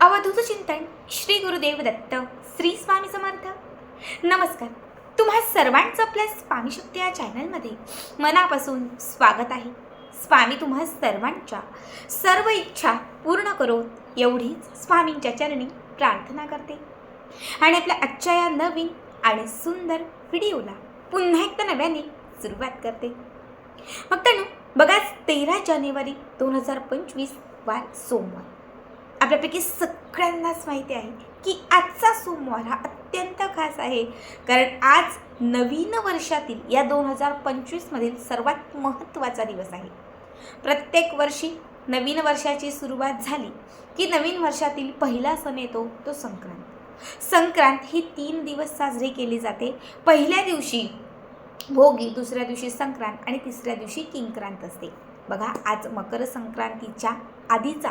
अवधूत चिंतन श्री गुरुदेव दत्त श्री स्वामी समर्थ. नमस्कार. तुम्हा सर्वांचं आपल्या स्वामी शक्ती या चॅनलमध्ये मनापासून स्वागत आहे. स्वामी तुम्हा सर्वांच्या सर्व इच्छा पूर्ण करून एवढीच स्वामींच्या चरणी प्रार्थना करते. आणि आपल्या आजच्या या नवीन आणि सुंदर व्हिडिओला पुन्हा एकदा नव्याने सुरुवात करते. मग त्यानं बघा तेरा जानेवारी दोन हजार पंचवीस वार सोमवार. आपल्यापैकी सगळ्यांनाच माहिती आहे की आजचा सोमवार हा अत्यंत खास आहे. कारण आज नवीन वर्षातील या दोन हजार पंचवीसमधील सर्वात महत्त्वाचा दिवस आहे. प्रत्येक वर्षी नवीन वर्षाची सुरुवात झाली की नवीन वर्षातील पहिला सण येतो तो संक्रांत. संक्रांत ही तीन दिवस साजरी केली जाते. पहिल्या दिवशी भोगी दुसऱ्या दिवशी संक्रांत आणि तिसऱ्या दिवशी किंक्रांत असते. बघा आज मकर संक्रांतीच्या आधीचा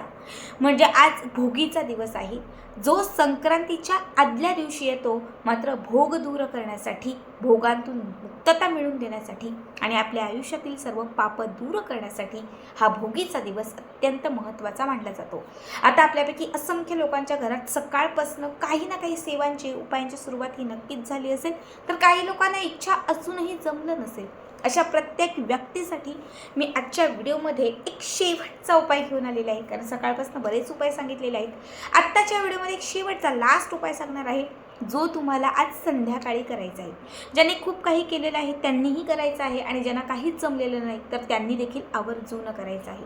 म्हणजे आज भोगीचा दिवस आहे. जो संक्रांतीच्या आदल्या दिवशी येतो मात्र भोग दूर करण्यासाठी भोगांतून मुक्तता मिळवून देण्यासाठी आणि आपल्या आयुष्यातील सर्व पाप दूर करण्यासाठी हा भोगीचा दिवस अत्यंत महत्त्वाचा मानला जातो. आता आपल्यापैकी असंख्य लोकांच्या घरात सकाळपासनं काही ना काही सेवांची उपायांची सुरुवात ही नक्कीच झाली असेल तर काही लोकांना इच्छा असूनही जमलं नसेल. अशा प्रत्येक व्यक्तीसाठी मी आजच्या व्हिडिओमध्ये एक शेवटचा उपाय घेऊन आलेला आहे. कारण सकाळपासून बरेच उपाय सांगितलेले आहेत. आत्ताच्या व्हिडिओमध्ये एक शेवटचा लास्ट उपाय सांगणार आहे जो तुम्हाला आज संध्याकाळी करायचा आहे. ज्यांनी खूप काही केलेलं आहे त्यांनीही करायचं आहे आणि ज्यांना काहीच जमलेलं नाही तर त्यांनी देखील आवर्जून करायचं आहे.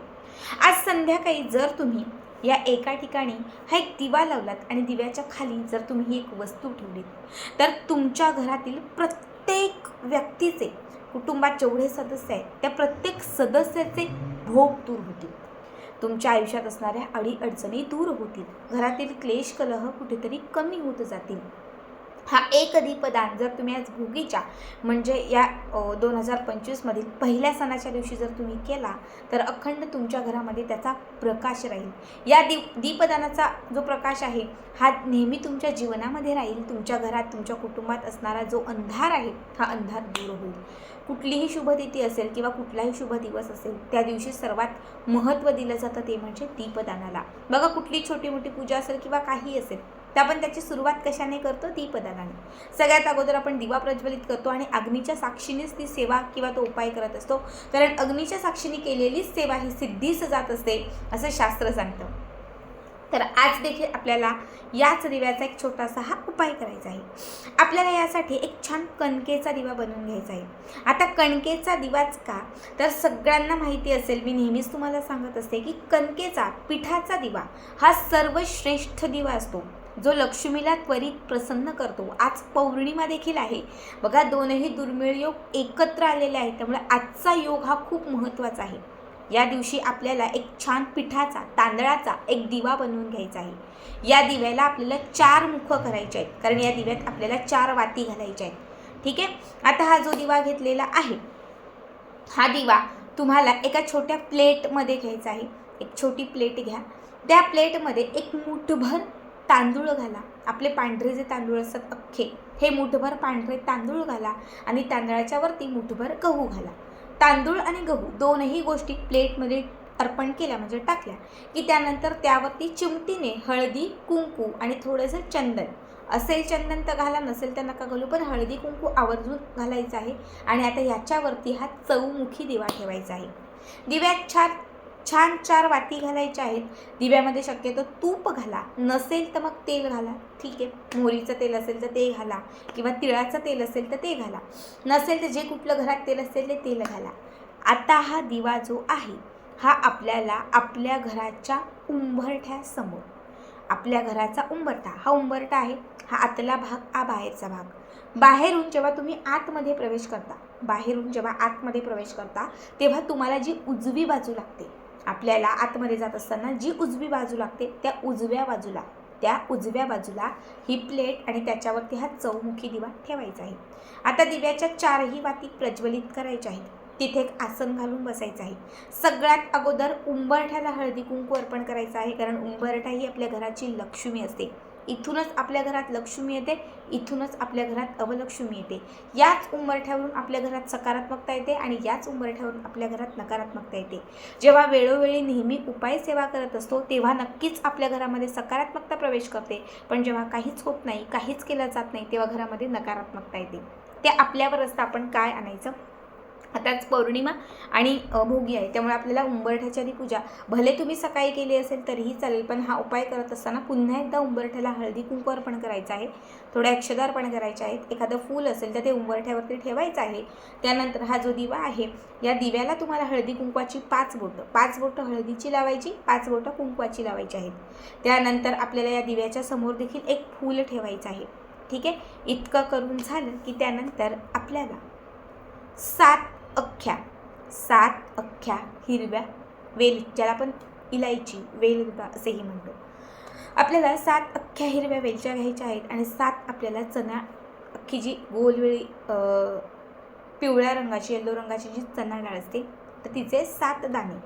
आज संध्याकाळी जर तुम्ही या एका ठिकाणी हा एक दिवा लावलात आणि दिव्याच्या खाली जर तुम्ही ही एक वस्तू ठेवलीत तर तुमच्या घरातील प्रत्येक व्यक्तीचे कुटुंबात जेवढे सदस्य आहेत त्या प्रत्येक सदस्याचे भोग दूर होतील. तुमच्या आयुष्यात असणाऱ्या अडीअडचणी दूर होतील. घरातील क्लेश कलह कुठेतरी कमी होत जातील. हा एक अधिपदान जर तुम्ही आज भोगीच्या म्हणजे या दोन हजार पंचवीसमधील पहिल्या सणाच्या दिवशी जर तुम्ही केला तर अखंड तुमच्या घरामध्ये त्याचा प्रकाश राहील. या दीप दीपदानाचा जो प्रकाश आहे हा नेहमी तुमच्या जीवनामध्ये राहील. तुमच्या घरात तुमच्या कुटुंबात असणारा जो अंधार आहे हा अंधार दूर होईल. कुठलीही शुभतिथी असेल किंवा कुठलाही शुभ दिवस असेल त्या दिवशी सर्वात महत्त्व दिलं जातं ते म्हणजे दीपदानाला. बघा कुठली छोटी मोठी पूजा असेल किंवा काही असेल तर आपण त्याची सुरुवात कशाने करतो? दीपदानाने. सगळ्यात अगोदर आपण दिवा प्रज्वलित करतो आणि अग्नीच्या साक्षीनेच ती सेवा किंवा तो उपाय करत असतो. कारण अग्नीच्या साक्षीने केलेलीच सेवा ही सिद्धीस जात असते असं शास्त्र सांगतं. तर आज देखील आपल्याला याच दिव्याचा एक छोटासा हा उपाय करायचा आहे. आपल्याला यासाठी एक छान कणकेचा दिवा बनवून घ्यायचा आहे. आता कणकेचा दिवाच का? तर सगळ्यांना माहिती असेल मी नेहमीच तुम्हाला सांगत असते की कणकेचा पिठाचा दिवा हा सर्वश्रेष्ठ दिवा असतो. जो लक्ष्मीला त्वरित प्रसन्न करतो. आज पौर्णिमा देखील आहे. बघा दोनही दुर्मिळ योग एकत्र आलेले आहेत. त्यामुळे आजचा योग हा खूप महत्त्वाचा आहे. या दिवशी आपल्याला एक छान पिठाचा तांदळाचा एक दिवा बनवून घ्यायचा आहे. या दिव्याला आपल्याला चार मुख करायचे आहेत. कारण या दिव्यात आपल्याला चार वाती घालायच्या आहेत. ठीक आहे? आता हा जो दिवा घेतलेला आहे हा दिवा तुम्हाला एका छोट्या प्लेटमध्ये घ्यायचा आहे. एक छोटी प्लेट घ्या. त्या प्लेटमध्ये एक मुठभर तांदूळ घाला. आपले पांढरे जे तांदूळ असतात अख्खे हे मुठभर पांढरे तांदूळ घाला आणि तांदळाच्या वरती मुठभर गहू घाला. तांदूळ आणि गहू दोनही गोष्टी प्लेटमध्ये अर्पण केल्या म्हणजे टाकल्या. की त्यानंतर त्यावरती चिमटीने हळदी कुंकू आणि थोडंसं चंदन. असेल चंदन तर घाला नसेल तर नका घालू पण हळदी कुंकू आवर्जून घालायचं आहे. आणि आता ह्याच्यावरती हा चौमुखी दिवा ठेवायचा आहे. दिव्यात छान छान चार वाती घालायच्या आहेत. दिव्यामध्ये शक्यतो तूप घाला. नसेल तर मग तेल घाला. ठीक आहे. मोहरीचं तेल असेल तर ते घाला किंवा तिळाचं तेल असेल तर ते घाला. नसेल तर जे कुठलं घरात तेल असेल ते तेल घाला. आता हा दिवा जो आहे हा आपल्याला आपल्या घराच्या उंबरठ्यासमोर आपल्या घराचा उंबरठा हा उंबरठा आहे हा आतला भाग हा बाहेरचा भाग. बाहेरून जेव्हा तुम्ही आतमध्ये प्रवेश करता बाहेरून जेव्हा आतमध्ये प्रवेश करता तेव्हा तुम्हाला जी उजवी बाजू लागते आपल्याला आतमध्ये जात असताना जी उजवी बाजू लागते त्या उजव्या बाजूला त्या उजव्या बाजूला ही प्लेट आणि त्याच्यावरती हा चौमुखी दिवा ठेवायचा आहे. आता दिव्याच्या चारही वाती प्रज्वलित करायच्या आहेत. तिथे एक आसन घालून बसायचं आहे. सगळ्यात अगोदर उंबरठ्याला हळदी कुंकू अर्पण करायचं आहे कारण उंबरठा ही आपल्या घराची लक्ष्मी असते. इथूनच आपल्या घरात लक्ष्मी येते इथूनच आपल्या घरात अवलक्ष्मी येते. याच उंबरठ्यावरून आपल्या घरात सकारात्मकता येते आणि याच उंबरठ्यावरून आपल्या घरात नकारात्मकता येते. जेव्हा वेळोवेळी नेहमी उपाय सेवा करत असतो तेव्हा नक्कीच आपल्या घरामध्ये सकारात्मकता प्रवेश करते. पण जेव्हा काहीच होत नाही काहीच केलं जात नाही तेव्हा घरामध्ये नकारात्मकता येते. ते आपल्यावर असतं आपण काय आणायचं? आताच पौर्णिमा आणि भोगी आहे. त्यामुळे आपल्याला उंबरठ्याची आधी पूजा. भले तुम्ही सकाळी केली असेल तरीही चालेल. पण हा उपाय करत असताना पुन्हा एकदा उंबरठ्याला हळदी कुंकू अर्पण करायचं आहे. थोड्या अक्षदा पण करायचे आहेत एखादं फूल असेल तर ते उंबरठ्यावरती ठेवायचं आहे. त्यानंतर हा जो दिवा आहे या दिव्याला तुम्हाला हळदी कुंकवाची पाच बोटं पाच बोटं हळदीची लावायची पाच बोटं कुंकवाची लावायची आहेत. त्यानंतर आपल्याला या दिव्याच्या समोर देखील एक फूल ठेवायचं आहे. ठीक आहे? इतकं करून झालं की त्यानंतर आपल्याला सात अख्ख्या सात अख्ख्या हिरव्या वेल ज्याला आपण इलायची वेलगुटा असेही म्हणतो. आपल्याला सात अख्ख्या हिरव्या वेलच्या घ्यायच्या आहेत आणि सात आपल्याला चणा अख्खी जी गोलवेळी पिवळ्या रंगाची येल्लो रंगाची जी चणा डाळ असते तर तिचे सात दाणे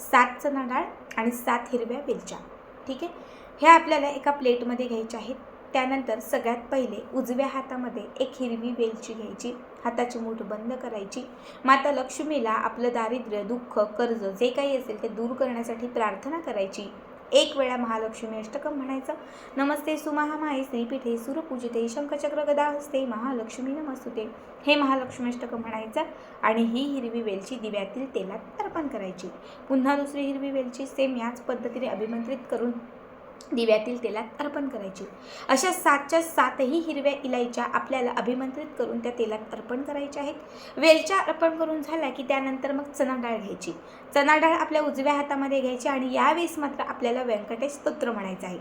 सात चणा डाळ आणि सात हिरव्या वेलच्या. ठीक आहे? ह्या आपल्याला एका प्लेटमध्ये घ्यायच्या आहेत. त्यानंतर सगळ्यात पहिले उजव्या हातामध्ये एक हिरवी वेलची घ्यायची. हाताची मूठ बंद करायची. माता लक्ष्मीला आपलं दारिद्र्य दुःख कर्ज जे काही असेल ते दूर करण्यासाठी प्रार्थना करायची. एक वेळा महालक्ष्मी अष्टकम म्हणायचं. नमस्ते सुमहामाये श्रीपीठे सुरपूजिते शंखचक्र गदा हस्ते महालक्ष्मी नमस्तुते. हे महालक्ष्मी अष्टकम म्हणायचं आणि ही हिरवी वेलची दिव्यातील तेलात अर्पण करायची. पुन्हा दुसरी हिरवी वेलची सेम याच पद्धतीने अभिमंत्रित करून दिव्यातील तेलात अर्पण करायची. अशा सातच्या सातही हिरव्या इलायच्या आपल्याला अभिमंत्रित करून त्या तेलात अर्पण करायच्या आहेत. वेलच्या अर्पण करून झाल्या की त्यानंतर मग चणा डाळ घ्यायची. चणा डाळ आपल्या उजव्या हातामध्ये घ्यायची आणि यावेळेस मात्र आपल्याला व्यंकटेश स्तोत्र म्हणायचं आहे.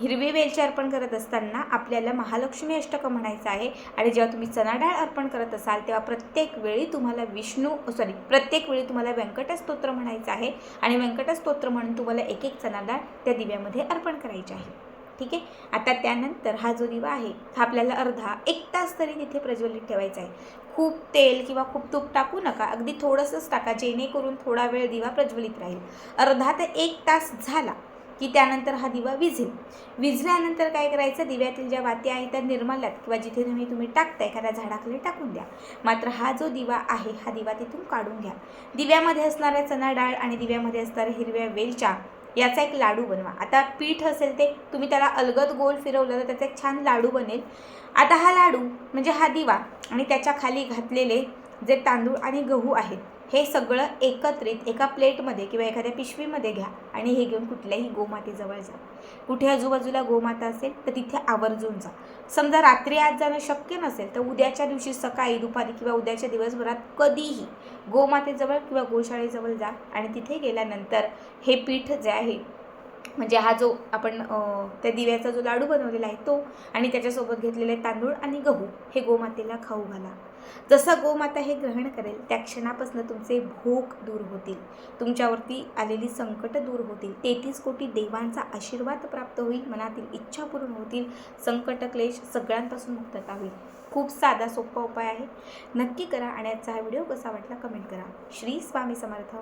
हिरवी वेलची अर्पण करत असताना आपल्याला महालक्ष्मी अष्टकं म्हणायचं आहे. आणि जेव्हा तुम्ही चणाडाळ अर्पण करत असाल तेव्हा प्रत्येक वेळी तुम्हाला विष्णू सॉरी प्रत्येक वेळी तुम्हाला व्यंकटस्तोत्र म्हणायचं आहे. आणि व्यंकटस्तोत्र म्हणून तुम्हाला एक एक चणा डाळ त्या दिव्यामध्ये अर्पण करायची आहे. ठीक आहे? आता त्यानंतर हा जो दिवा आहे हा आपल्याला अर्धा एक तास तरी तिथे प्रज्वलित ठेवायचा आहे. खूप तेल किंवा खूप तूप टाकू नका. अगदी थोडंसंच टाका जेणेकरून थोडा वेळ दिवा प्रज्वलित राहील. अर्धा ते एक तास झाला. की त्यानंतर हा दिवा विझेल विझल्यानंतर काय करायचं? दिव्यातील ज्या वाती आहेत त्या निर्मल्यात किंवा जिथे तुम्ही तुम्ही टाकता एखाद्या झाडाखाली टाकून द्या. मात्र हा जो दिवा आहे हा दिवा तिथून काढून घ्या. दिव्यामध्ये असणाऱ्या चणा डाळ आणि दिव्यामध्ये असणाऱ्या हिरव्या वेलच्या याचा एक लाडू बनवा. आता पीठ असेल ते तुम्ही त्याला अलगद गोल फिरवलं तर त्याचा एक छान लाडू बनेल. आता हा लाडू म्हणजे हा दिवा आणि त्याच्याखाली घातलेले जे तांदूळ आणि गहू आहेत हे सगळं एकत्रित एका प्लेटमध्ये किंवा एखाद्या पिशवीमध्ये घ्या आणि हे घेऊन कुठल्याही गोमातेजवळ जा. कुठे आजूबाजूला गोमाता असेल तर तिथे आवर्जून जा. समजा रात्री आज जाणं शक्य नसेल तर उद्याच्या दिवशी सकाळी दुपारी किंवा उद्याच्या दिवसभरात कधीही गोमातेजवळ किंवा गोशाळेजवळ जा आणि तिथे गेल्यानंतर हे पीठ जे आहे म्हणजे हा जो आपण त्या दिव्याचा जो लाडू बनवलेला आहे तो आणि त्याच्यासोबत घेतलेले तांदूळ आणि गहू हे गोमातेला खाऊ घाला. जसं गोमाता हे ग्रहण करेल त्या क्षणापासून तुमचे भूक दूर होतील. तुमच्यावरती आलेली संकट दूर होतील. तेहतीस कोटी देवांचा आशीर्वाद प्राप्त होईल मनातील इच्छा पूर्ण होतील संकट क्लेश सगळ्यांपासून मुक्तता होईल. खूप साधा सोपा उपाय आहे. नक्की करा आणि आजचा हा व्हिडिओ कसा वाटला कमेंट करा. श्री स्वामी समर्थ.